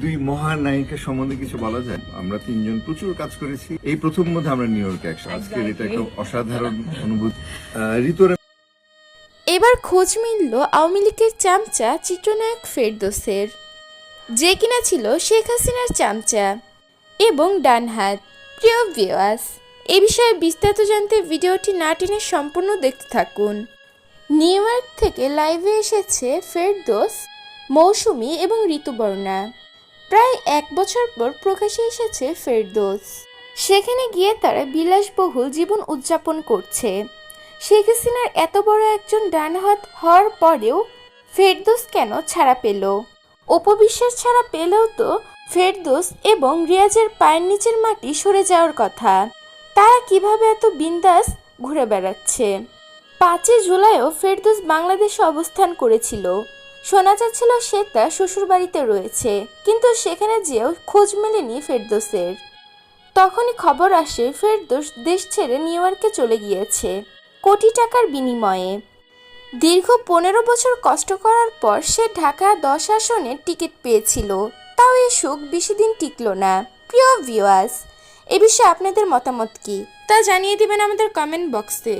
দুই মহানায়িকা সম্বন্ধে কিছু বলা যায়? আমরা তিনজন প্রচুর কাজ করেছি। এই প্রথম মধ্যে আমরা নিউ ইয়র্কে একসাথে। আজকের এটা একটা অসাধারণ অনুভূতি। ঋতুরা এবার খোঁজ মিলল আওয়ামী লীগের চামচা চিত্রনায়ক ফেরদোসের। যে কিনা ছিল শেখ হাসিনার চামচা এবং ডানহাত প্রিয় ভিওয়াস এ বিষয়ে বিস্তারিত জানতে ভিডিওটি না টেনে সম্পূর্ণ দেখতে থাকুন। নিউ ইয়র্ক থেকে লাইভে এসেছে ফেরদোস মৌসুমি এবং ঋতুবর্ণা। প্রায় এক বছর পর প্রকাশে এসেছে ফেরদোস। সেখানে গিয়ে তারা বিলাসবহুল জীবন উদযাপন করছে। শেখ হাসিনার এত বড় একজন ডানহাত হওয়ার পরেও ফেরদোস কেন ছাড়া পেল? অপবিশ্বাস ছাড়া পেলেও তো ফেরদোস এবং রিয়াজের পায়ের নিচের মাটি সরে যাওয়ার কথা। তারা কীভাবে এত বিন্দাস ঘুরে বেড়াচ্ছে? পাঁচই জুলাইও ফেরদোস বাংলাদেশে অবস্থান করেছিল। শোনা যাচ্ছিল সে তার শ্বশুরবাড়িতে রয়েছে, কিন্তু সেখানে যেও খোঁজ মেলেনি ফেরদোসের। তখনই খবর আসে ফেরদোস দেশ ছেড়ে নিউ ইয়র্কে চলে গিয়েছে, কোটি টাকার বিনিময়ে। দীর্ঘ পনেরো বছর কষ্ট করার পর সে ঢাকা দশ আসনের টিকিট পেয়েছিল। তাও এই সুখ বেশি দিন টিকলো না। প্রিয় ভিউয়ার্স, এ বিষয়ে আপনাদের মতামত কি? তা জানিয়ে দিবেন আমাদের কমেন্ট বক্সে।